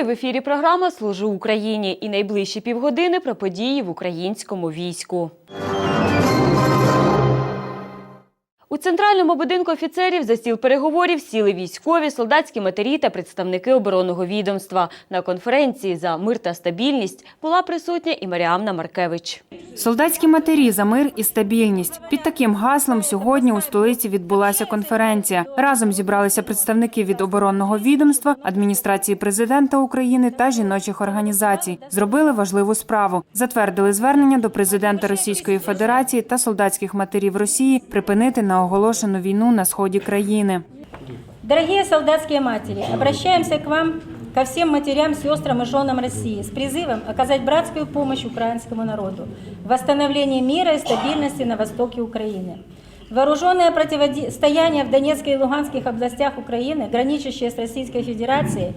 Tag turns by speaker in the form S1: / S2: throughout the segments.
S1: Вітаю в ефірі. Програма Служу Україні і найближчі півгодини про події в українському війську. У центральному будинку офіцерів за стіл переговорів сіли військові, солдатські матері та представники оборонного відомства. На конференції за мир та стабільність була присутня і Маріамна Маркевич.
S2: Солдатські матері за мир і стабільність. Під таким гаслом сьогодні у столиці відбулася конференція. Разом зібралися представники від оборонного відомства, адміністрації президента України та жіночих організацій. Зробили важливу справу. Затвердили звернення до президента Російської Федерації та солдатських матерів Росії припинити неоголошену війну на сході країни.
S3: Дорогие солдатские матери, обращаемся к вам, ко всем матерям, сестрам и женам России с призывом оказать братскую помощь украинскому народу в восстановлении мира и стабильности на востоке Украины. Вооруженное противостояние в Донецкой и Луганских областях Украины, граничащее с Российской Федерацией,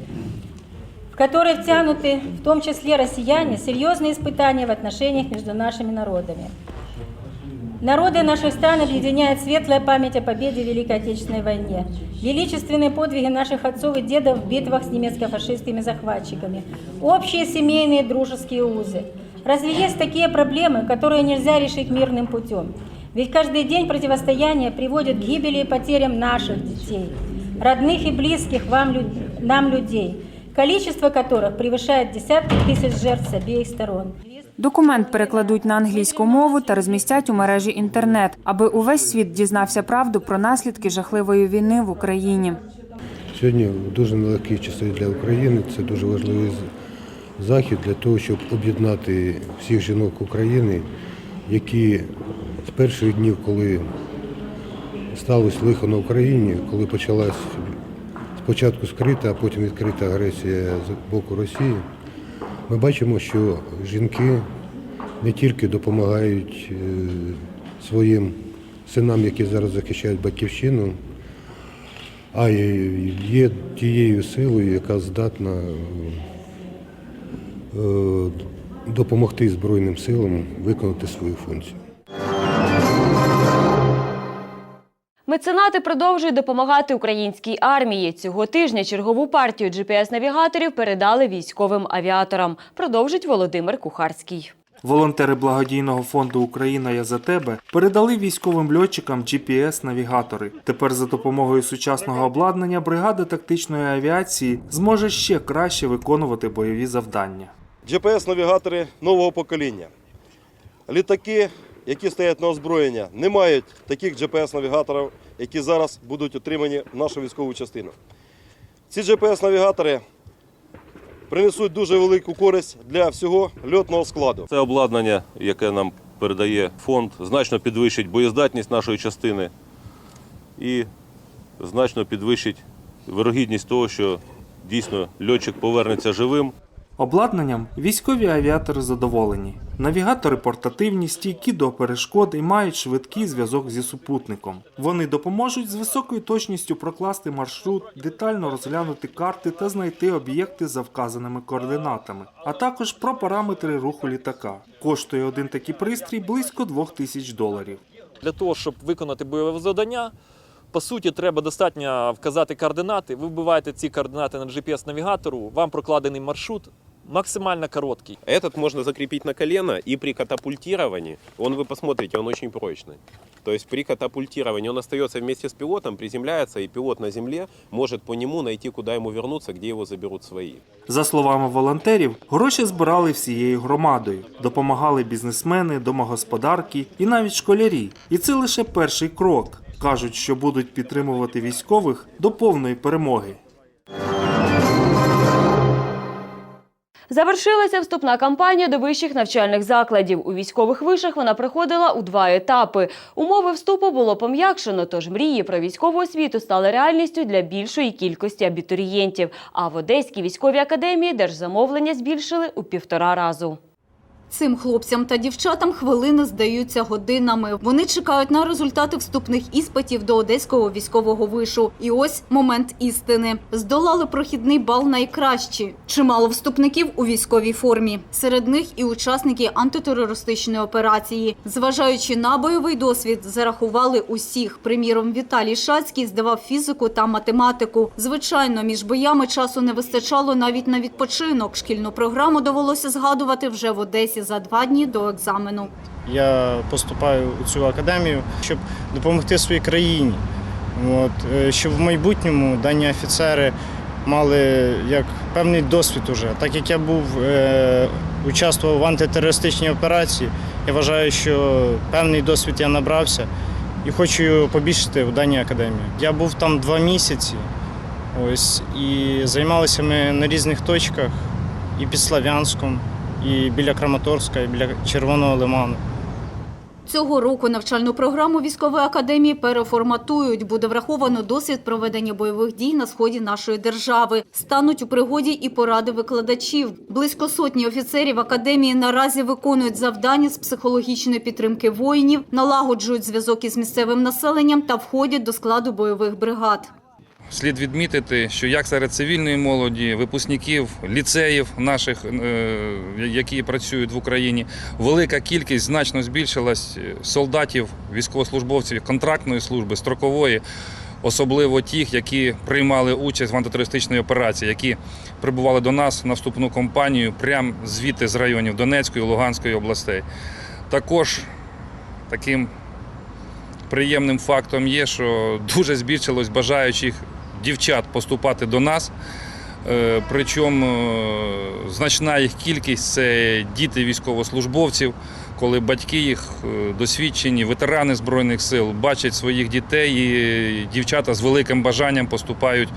S3: в который втянуты в том числе россияне, серьезные испытания в отношениях между нашими народами. Народы наших стран объединяет светлая память о победе в Великой Отечественной войне, величественные подвиги наших отцов и дедов в битвах с немецко-фашистскими захватчиками, общие семейные дружеские узы. Разве есть такие проблемы, которые нельзя решить мирным путем? Ведь каждый день противостояние приводит к гибели и потерям наших детей, родных и близких вам, нам людей, количество которых превышает десятки тысяч жертв с обеих сторон.
S2: Документ перекладуть на англійську мову та розмістять у мережі інтернет, аби увесь світ дізнався правду про наслідки жахливої війни в Україні.
S4: Сьогодні дуже нелегкі часи для України. Це дуже важливий захід для того, щоб об'єднати всіх жінок України, які з перших днів, коли сталося лихо на Україні, коли почалась спочатку скрита, а потім відкрита агресія з боку Росії, ми бачимо, що жінки не тільки допомагають е, своїм синам, які зараз захищають батьківщину, а й є тією силою, яка здатна е, допомогти Збройним силам виконати свою функцію.
S1: Меценати продовжують допомагати українській армії. Цього тижня чергову партію GPS-навігаторів передали військовим авіаторам. Продовжить Володимир Кухарський.
S5: Волонтери благодійного фонду Україна я за тебе передали військовим льотчикам GPS-навігатори. Тепер за допомогою сучасного обладнання бригада тактичної авіації зможе ще краще виконувати бойові завдання.
S6: GPS-навігатори нового покоління. Літаки, які стоять на озброєння, не мають таких GPS-навігаторів, які зараз будуть отримані в нашу військову частину. Ці GPS-навігатори принесуть дуже велику користь для всього льотного складу.
S7: Це обладнання, яке нам передає фонд, значно підвищить боєздатність нашої частини і значно підвищить вирогідність того, що дійсно льотчик повернеться живим.
S5: Обладнанням військові авіатори задоволені. Навігатори портативні, стійкі до перешкод і мають швидкий зв'язок зі супутником. Вони допоможуть з високою точністю прокласти маршрут, детально розглянути карти та знайти об'єкти за вказаними координатами, а також про параметри руху літака. Коштує один такий пристрій близько 2000 доларів.
S8: Для того, щоб виконати бойове завдання, по суті, треба достатньо вказати координати. Ви вбиваєте ці координати на GPS-навігатору, вам прокладений маршрут максимально короткий.
S9: Этот можно закрепить на колено, и при катапультировании, он вы посмотрите, он очень прочный. То есть при катапультировании он остается вместе с пилотом, приземляется, и пилот на земле может по нему найти, куда ему вернуться, где его заберут свои.
S5: За словами волонтерів, гроші збирали всією громадою, допомагали бізнесмени, домогосподарки і навіть школярі. І це лише перший крок. Кажуть, що будуть підтримувати військових до повної перемоги.
S1: Завершилася вступна кампанія до вищих навчальних закладів. У військових вишах вона проходила у два етапи. Умови вступу було пом'якшено, тож мрії про військову освіту стали реальністю для більшої кількості абітурієнтів. А в Одеській військовій академії держзамовлення збільшили у півтора разу.
S10: Цим хлопцям та дівчатам хвилини здаються годинами. Вони чекають на результати вступних іспитів до одеського військового вишу. І ось момент істини. Здолали прохідний бал найкращі. Чимало вступників у військовій формі. Серед них і учасники антитерористичної операції. Зважаючи на бойовий досвід, зарахували усіх. Приміром, Віталій Шацький здавав фізику та математику. Звичайно, між боями часу не вистачало навіть на відпочинок. Шкільну програму довелося згадувати вже в Одесі за два дні до екзамену.
S11: Я поступаю у цю академію, щоб допомогти своїй країні. От, е, щоб в майбутньому дані офіцери мали як певний досвід уже. Так як я був е, участвував в антитерористичній операції, я вважаю, що певний досвід я набрався і хочу побільшити в даній академії. Я був там два місяці. Ось і займалися ми на різних точках і під Слав'янськом, і біля Краматорська, і біля Червоного лиману.
S10: Цього року навчальну програму військової академії переформатують. Буде враховано досвід проведення бойових дій на сході нашої держави. Стануть у пригоді і поради викладачів. Близько сотні офіцерів академії наразі виконують завдання з психологічної підтримки воїнів, налагоджують зв'язок із місцевим населенням та входять до складу бойових бригад.
S12: Слід відмітити, що як серед цивільної молоді, випускників ліцеїв наших, е, які працюють в Україні, велика кількість значно збільшилась солдатів, військовослужбовців контрактної служби, строкової, особливо тих, які приймали участь в антитерористичній операції, які прибували до нас на вступну кампанію прямо звідти з районів Донецької, Луганської областей. Також таким приємним фактом є, що дуже збільшилось бажаючих дівчат поступати до нас. Е, Причому е, значна їх кількість це діти військовослужбовців, коли батьки їх е, досвідчені, ветерани Збройних сил бачать своїх дітей, і дівчата з великим бажанням поступають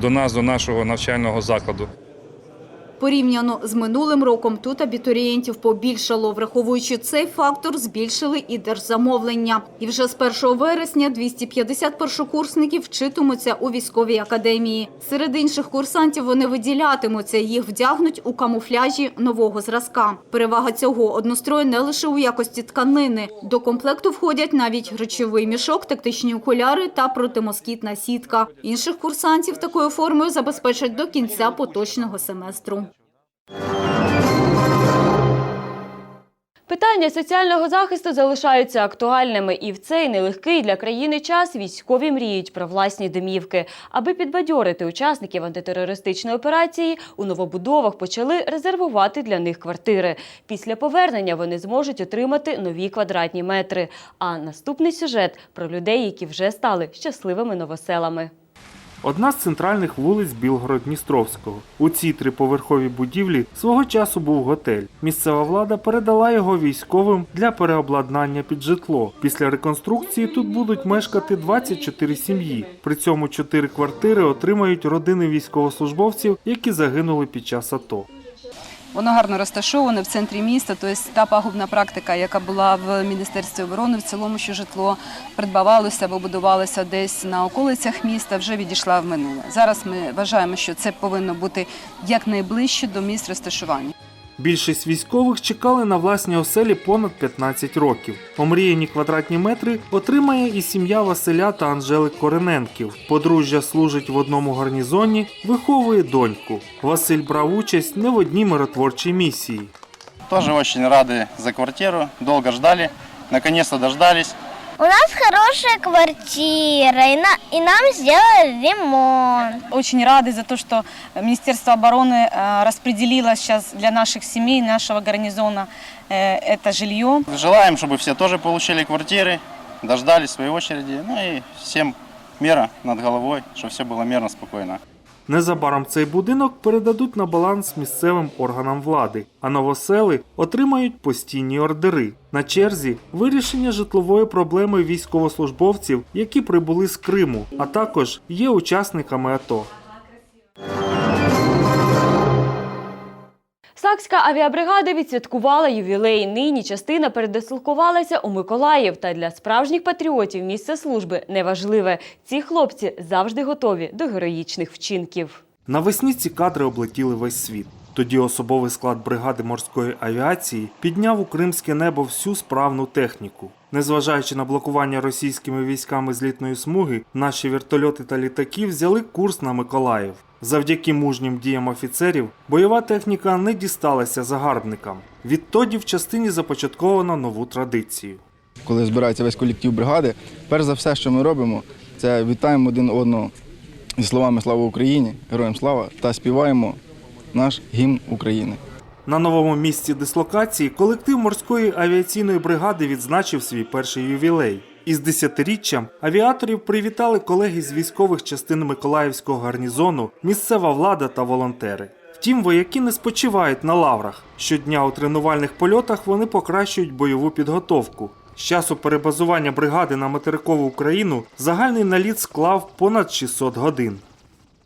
S12: до нас, до нашого навчального закладу.
S10: Порівняно з минулим роком тут абітурієнтів побільшало. Враховуючи цей фактор, збільшили і держзамовлення. І вже з 1 вересня 250 першокурсників вчитимуться у військовій академії. Серед інших курсантів вони виділятимуться. Їх вдягнуть у камуфляжі нового зразка. Перевага цього однострою не лише у якості тканини. До комплекту входять навіть речовий мішок, тактичні окуляри та протимоскітна сітка. Інших курсантів такою формою забезпечать до кінця поточного семестру.
S1: Питання соціального захисту залишаються актуальними, і в цей нелегкий для країни час військові мріють про власні домівки. Аби підбадьорити учасників антитерористичної операції, у новобудовах почали резервувати для них квартири. Після повернення вони зможуть отримати нові квадратні метри. А наступний сюжет про людей, які вже стали щасливими новоселами.
S5: Одна з центральних вулиць Білгород-Дністровського. У цій триповерховій будівлі свого часу був готель. Місцева влада передала його військовим для переобладнання під житло. Після реконструкції тут будуть мешкати 24 сім'ї. При цьому 4 квартири отримають родини військовослужбовців, які загинули під час АТО.
S13: Воно гарно розташоване в центрі міста. Тобто та пагубна практика, яка була в міністерстві оборони, в цілому, що житло придбавалося або будувалося десь на околицях міста, вже відійшла в минуле. Зараз ми вважаємо, що це повинно бути якнайближче до місць розташування.
S5: Більшість військових чекали на власні оселі понад 15 років. Омріяні квадратні метри отримає і сім'я Василя та Анжели Корененків. Подружжя служить в одному гарнізоні, виховує доньку. Василь брав участь не в одній миротворчій місії.
S14: Тоже очень рады за квартиру, долго ждали, наконец-то дождались.
S15: У нас хорошая квартира, и, на, и нам сделали ремонт.
S13: Очень рады за то, что Министерство обороны э, распределило сейчас для наших семей, нашего гарнизона э, это жилье.
S14: Желаем, чтобы все тоже получили квартиры, дождались своей очереди, ну и всем мира над головой, чтобы все было мирно, спокойно.
S5: Незабаром цей будинок передадуть на баланс місцевим органам влади, а новосели отримають постійні ордери. На черзі вирішення житлової проблеми військовослужбовців, які прибули з Криму, а також є учасниками АТО.
S1: Сакська авіабригада відсвяткувала ювілей. Нині частина передислокувалася у Миколаїв. Та для справжніх патріотів місце служби неважливе. Ці хлопці завжди готові до героїчних вчинків.
S5: Навесні ці кадри облетіли весь світ. Тоді особовий склад бригади морської авіації підняв у кримське небо всю справну техніку. Незважаючи на блокування російськими військами злітної смуги, наші вертольоти та літаки взяли курс на Миколаїв. Завдяки мужнім діям офіцерів бойова техніка не дісталася загарбникам. Відтоді в частині започатковано нову традицію.
S16: коли збирається весь колектив бригади, перш за все, що ми робимо, це вітаємо один одного зі словами Слава Україні, героям слава та співаємо наш гімн України.
S5: На новому місці дислокації колектив морської авіаційної бригади відзначив свій перший ювілей. Із десятиріччям авіаторів привітали колеги з військових частин Миколаївського гарнізону, місцева влада та волонтери. Втім, вояки не спочивають на лаврах. Щодня у тренувальних польотах вони покращують бойову підготовку. З часу перебазування бригади на материкову Україну загальний наліт склав понад 600 годин.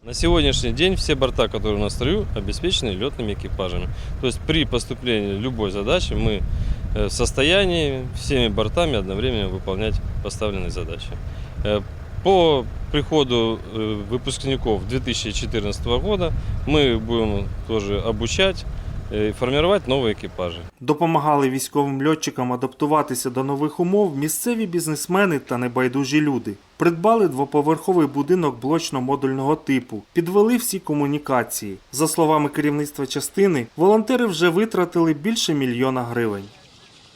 S17: На сегодняшний день все борта, которые у нас в строю, обеспечены летными экипажами. То есть при поступлении любой задачи мы э, в состоянии всеми бортами одновременно выполнять поставленные задачи. Э, По приходу э, выпускников 2014 года мы будем тоже обучать э, и формировать новые экипажи.
S5: Допомагали військовим льотчикам адаптуватися до нових умов місцеві бізнесмени та небайдужі люди. Придбали двоповерховий будинок блочно-модульного типу, підвели всі комунікації. За словами керівництва частини, волонтери вже витратили більше мільйона гривень.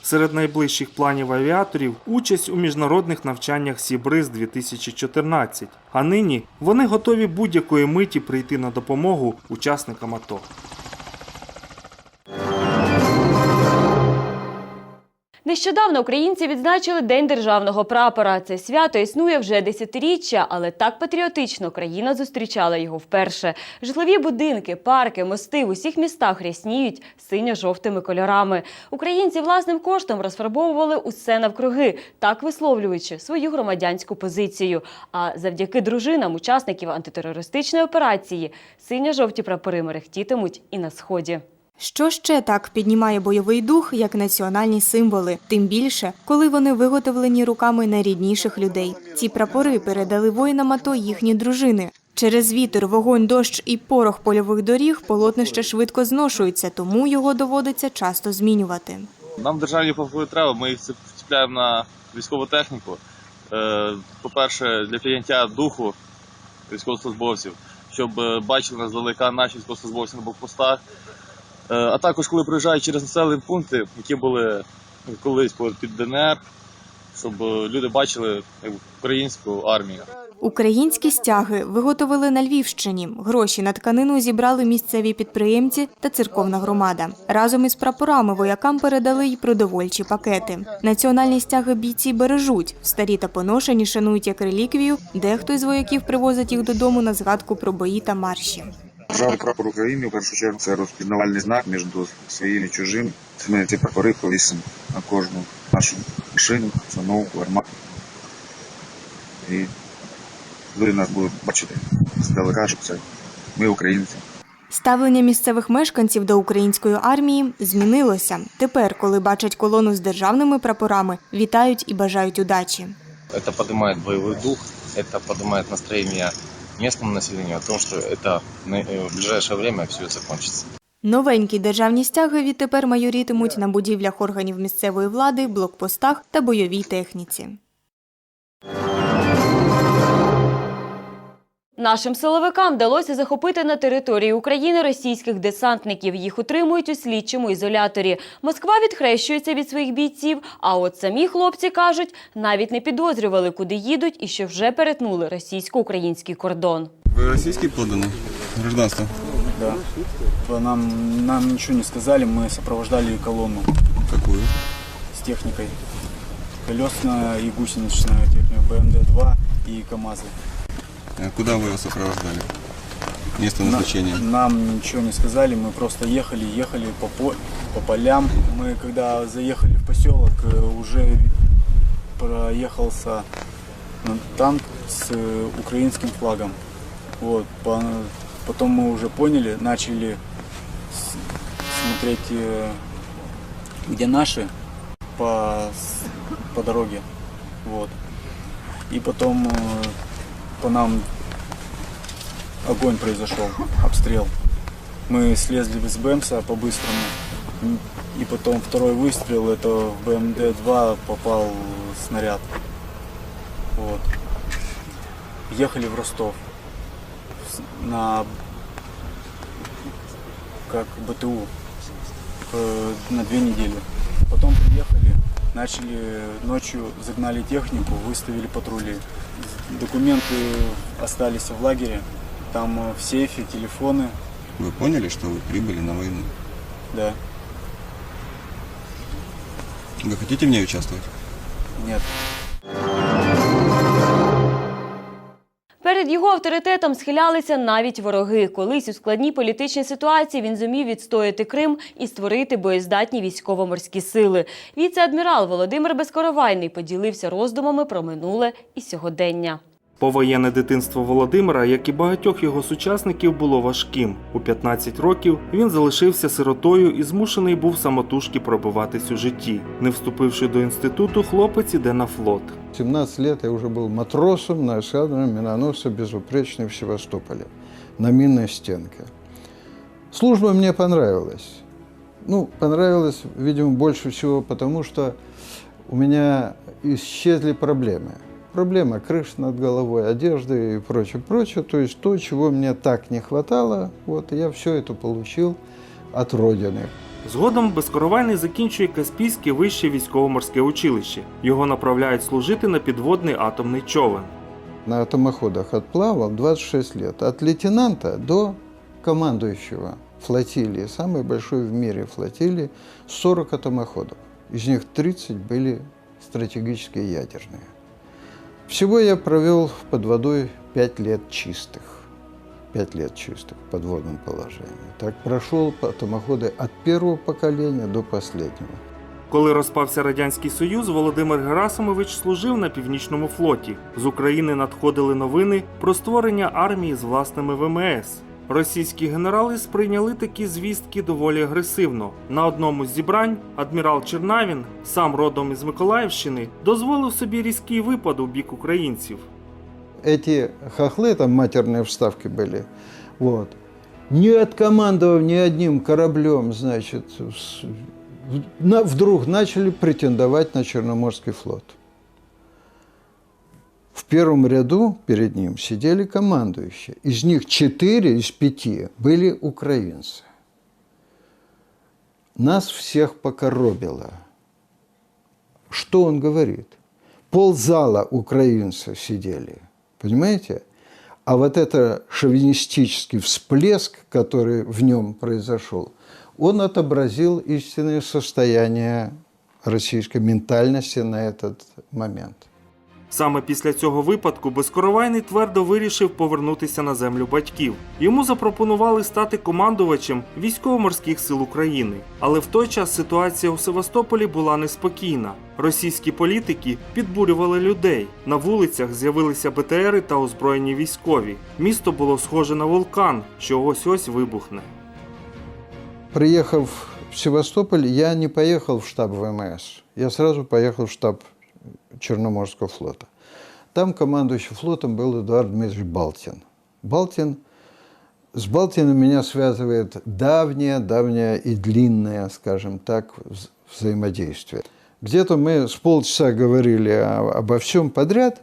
S5: Серед найближчих планів авіаторів участь у міжнародних навчаннях Сібриз 2014. А нині вони готові будь-якої миті прийти на допомогу учасникам АТО.
S1: Нещодавно українці відзначили День державного прапора. Це свято існує вже десятиріччя, але так патріотично країна зустрічала його вперше. Житлові будинки, парки, мости в усіх містах рясніють синьо-жовтими кольорами. Українці власним коштом розфарбовували усе навкруги, так висловлюючи свою громадянську позицію. А завдяки дружинам учасників антитерористичної операції синьо-жовті прапори мерехтітимуть і на сході.
S18: Що ще так піднімає бойовий дух, як національні символи, тим більше, коли вони виготовлені руками найрідніших людей. Ці прапори передали воїнам АТО їхні дружини. Через вітер, вогонь, дощ і порох польових доріг полотнище швидко зношується, тому його доводиться часто змінювати.
S19: Нам державні прапори треба, ми їх вцепляємо на військову техніку. Е, По-перше, для підняття духу військовослужбовців, щоб е, бачили нас здалека наші військовослужбовці на блокпостах. Е, А також, коли проїжджають через населені пункти, які були колись під ДНР, щоб е, люди бачили українську армію.
S18: Українські стяги виготовили на Львівщині. Гроші на тканину зібрали місцеві підприємці та церковна громада. Разом із прапорами воякам передали й продовольчі пакети. Національні стяги бійці бережуть. Старі та поношені шанують як реліквію. Дехто із вояків привозить їх додому на згадку про бої та марші.
S20: Державний прапор України, в першу чергу, це розпізнавальний знак між своїм і чужим. Ми ці прапори повісимо на кожну нашу машину, установку, армату. І люди нас будуть бачити здалека, що це ми українці.
S18: Ставлення місцевих мешканців до української армії змінилося. Тепер, коли бачать колону з державними прапорами, вітають і бажають удачі.
S21: Это поднимает боевой дух, это поднимает настроение местному населению о том, что это э, в ближайшее время все закончится.
S18: Новенькі державні стяги відтепер майорітимуть на будівлях органів місцевої влади, блокпостах та бойовій техніці.
S1: Нашим силовикам вдалося захопити на території України російських десантників. Їх утримують у слідчому ізоляторі. Москва відхрещується від своїх бійців. А от самі хлопці кажуть, навіть не підозрювали, куди їдуть і що вже перетнули російсько-український кордон.
S22: Вы российский подданный? Гражданство?
S23: Да. Нам, нам ничего не сказали, мы сопровождали колонну.
S22: Какую?
S23: С техникой. Колесная и гусеничная техника БМД-2 и КАМАЗы.
S22: А Куда вы его сопровождали? Место
S23: На-
S22: назначения?
S23: нам ничего не сказали, мы просто ехали, ехали по, по, по полям. Мы когда заехали в поселок, э, уже проехался танк с э, украинским флагом. Вот, по- потом мы уже поняли, начали с- смотреть, э, где наши по, по дороге. Вот. И потом э, по нам огонь произошел, обстрел. Мы слезли с БМСа по-быстрому. И потом второй выстрел, это в БМД-2 попал снаряд. Вот. Ехали в Ростов на как БТУ э, на две недели. Потом приехали, начали ночью загнали технику, выставили патрули. Документы остались в лагере, там э, в сейфе телефоны,
S22: Вы поняли, что вы прибыли на войну?
S23: да,
S22: Вы хотите в ней участвовать?
S23: нет.
S1: Перед його авторитетом схилялися навіть вороги. Колись у складній політичній ситуації він зумів відстояти Крим і створити боєздатні військово-морські сили. Віце-адмірал Володимир Безкоровайний поділився роздумами про минуле і сьогодення.
S5: Повоєнне дитинство Володимира, як і багатьох його сучасників, було важким. У 15 років він залишився сиротою і змушений був самотужки пробиватись у житті. Не вступивши до інституту, хлопець іде на флот.
S24: 17 лет я уже был матросом на эскадренном миноносце «Безупречный» в Севастополе на минной стенке. Служба мне понравилась. Ну, понравилась, видимо, больше всего потому, что у меня исчезли проблемы. Проблема крыш над головой, одежды и прочее, прочее. То есть то, чего мне так не хватало, вот я все это получил от Родины.
S5: Згодом Безкоровайний закінчує Каспійське вище військово-морське училище. Його направляють служити на підводний атомний човен.
S24: На атомоходах отплавал 26 лет. От лейтенанта до командующего флотилии, самой большой в мире флотилии, 40 атомоходов. Из них 30 были стратегические ядерные. Всего я провел под водой 5 лет чистых. 5 лет чистых в подводном положении. Так прошел атомоходы от первого поколения до последнего.
S5: Коли розпався Радянський Союз, Володимир Герасимович служив на північному флоті. З України надходили новини про створення армії з власними ВМС. Російські генерали сприйняли такі звістки доволі агресивно. На одному з зібрань адмірал Чернавін, сам родом із Миколаївщини, дозволив собі різкий випад у бік українців.
S24: эти хохлы, там матерные вставки были, вот, не откомандовав ни одним кораблем, значит, с- в- на- вдруг начали претендовать на Черноморский флот. В первом ряду перед ним сидели командующие. Из них четыре из пяти были украинцы. Нас всех покоробило. Что он говорит? Ползала украинцы сидели. Понимаете? А вот это шовинистический всплеск, который в нем произошел, он отобразил истинное состояние российской ментальности на этот момент.
S5: Саме після цього випадку Безкоровайний твердо вирішив повернутися на землю батьків. Йому запропонували стати командувачем військово-морських сил України. Але в той час ситуація у Севастополі була неспокійна. Російські політики підбурювали людей. На вулицях з'явилися БТРи та озброєні військові. Місто було схоже на вулкан, що ось ось вибухне.
S24: Приехав в Севастополь, я не поехал в штаб ВМС. Я сразу поехал в штаб Черноморского флота. Там командующий флотом был Эдуард Дмитриевич Балтин. Балтин, с Балтином меня связывает давнее, давнее и длинное, скажем так, вз- взаимодействие. Где-то мы с полчаса говорили обо всем подряд,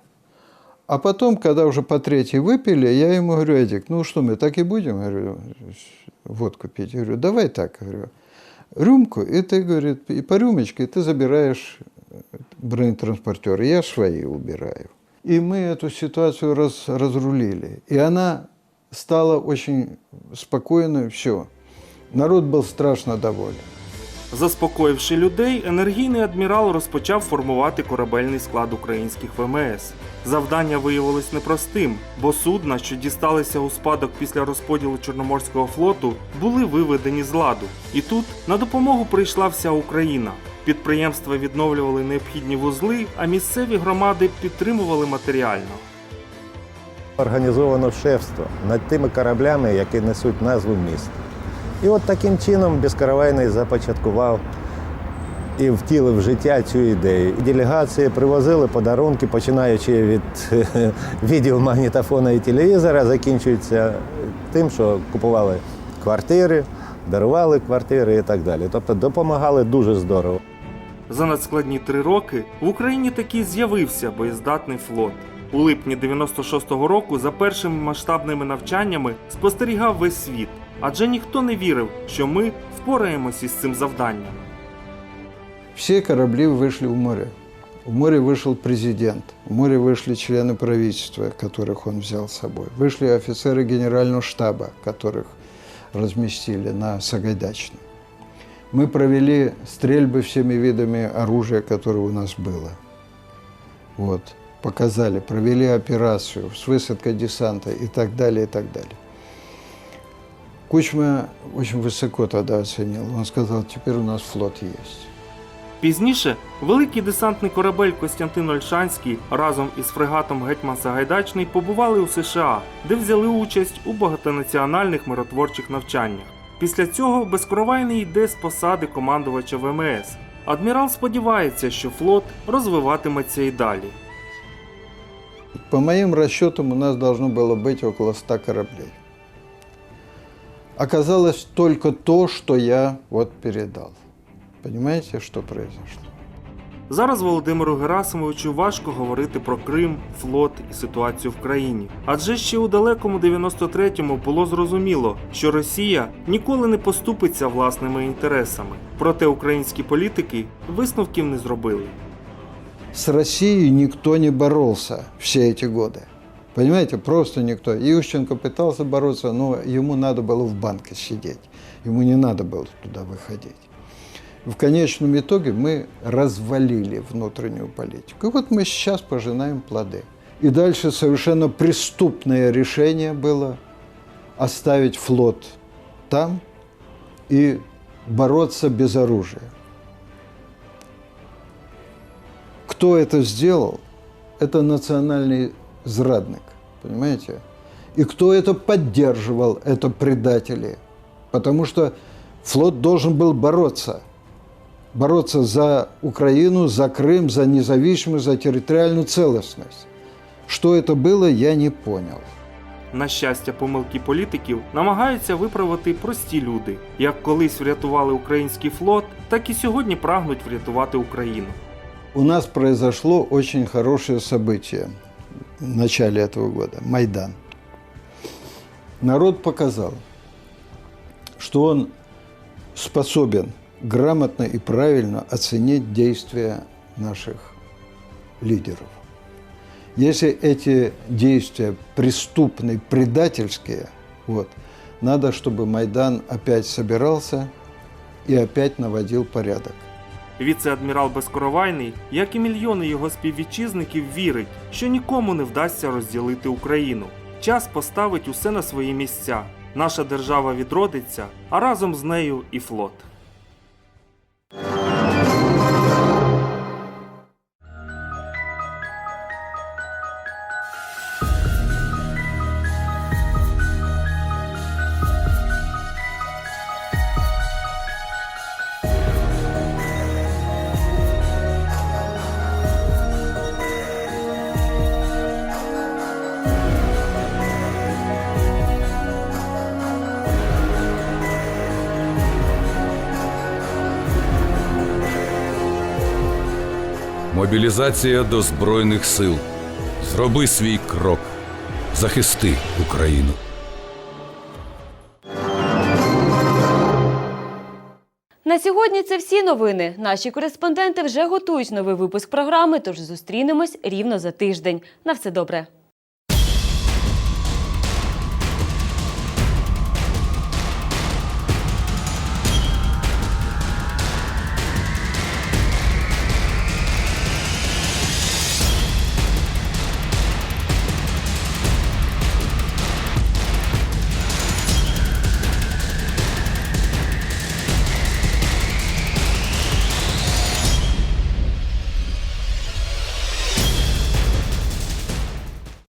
S24: а потом, когда уже по третьей выпили, я ему говорю, Эдик, ну что, мы так и будем, говорю, водку пить? Я говорю, давай так, говорю, рюмку, и ты, говорит, и по рюмочке ты забираешь бронетранспортер, я свои убираю. И мы эту ситуацию раз, разрулили. И она стала очень спокойной, все. Народ был страшно доволен.
S5: Заспокоївши людей, енергійний адмірал розпочав формувати корабельний склад українських ВМС. Завдання виявилось непростим, бо судна, що дісталися у спадок після розподілу Чорноморського флоту, були виведені з ладу. І тут на допомогу прийшла вся Україна. Підприємства відновлювали необхідні вузли, а місцеві громади підтримували матеріально.
S25: Організовано шефство над тими кораблями, які несуть назву міста. І от таким чином Безкаравайний започаткував і втілив в життя цю ідею. І делегації привозили подарунки, починаючи від відеомагнітофона і телевізора, закінчується тим, що купували квартири, дарували квартири і так далі. Тобто допомагали дуже здорово.
S5: За надскладні три роки в Україні таки з'явився боєздатний флот. У липні 96-го року за першими масштабними навчаннями спостерігав весь світ, адже ніхто не вірив, що ми впораємось із цим завданням.
S24: Все корабли вышли в море. В море вышел президент, в море вышли члены правительства, которых он взял с собой. Вышли офицеры генерального штаба, которых разместили на Сагайдачном. Мы провели стрельбы всеми видами оружия, которое у нас было. Вот, показали, провели операцию с высадкой десанта и так далее, и так далее. Кучма очень высоко тогда оценил. Он сказал, теперь у нас флот есть.
S5: Пізніше великий десантний корабель Костянтин Ольшанський разом із фрегатом Гетьман Сагайдачний побували у США, де взяли участь у багатонаціональних миротворчих навчаннях. Після цього безкровайний йде з посади командувача ВМС. Адмірал сподівається, що флот розвиватиметься і далі.
S24: По моим расчетам, у нас должно было быть около 100 кораблей. Оказалось только то, что я вот передал. Понимаете, что произошло?
S5: Зараз Володимиру Герасимовичу важко говорити про Крим, флот і ситуацію в країні. Адже ще у далекому 93-му було зрозуміло, що Росія ніколи не поступиться власними інтересами. Проте українські політики висновків не зробили.
S24: С Россией никто не боролся все эти годы. Понимаете, просто никто. Ющенко пытался бороться, но ему надо было в банке сидеть. Ему не надо было туда выходить. В конечном итоге мы развалили внутреннюю политику. И вот мы сейчас пожинаем плоды. И дальше совершенно преступное решение было оставить флот там и бороться без оружия. Кто это сделал? Это национальный зрадник, понимаете? И кто это поддерживал? Это предатели. Потому что флот должен был бороться. Бороться за Украину, за Крым, за независимость, за территориальную целостность. Что это было, я не понял.
S5: На щастя, помилки політиків намагаються виправити прості люди. Як колись врятували український флот, так і сьогодні прагнуть врятувати Україну.
S24: У нас произошло очень хорошее событие в начале этого года – Майдан. Народ показал, что он способен грамотно и правильно оценить действия наших лидеров. Если эти действия преступные, предательские, вот, надо, чтобы Майдан опять собирался и опять наводил порядок.
S5: Віце-адмірал Безкоровайний, як і мільйони його співвітчизників, вірить, що нікому не вдасться розділити Україну. Час поставить усе на свої місця. Наша держава відродиться, а разом з нею і флот.
S26: Мобілізація до Збройних сил. Зроби свій крок. Захисти Україну.
S1: На сьогодні це всі новини. Наші кореспонденти вже готують новий випуск програми, тож зустрінемось рівно за тиждень. На все добре.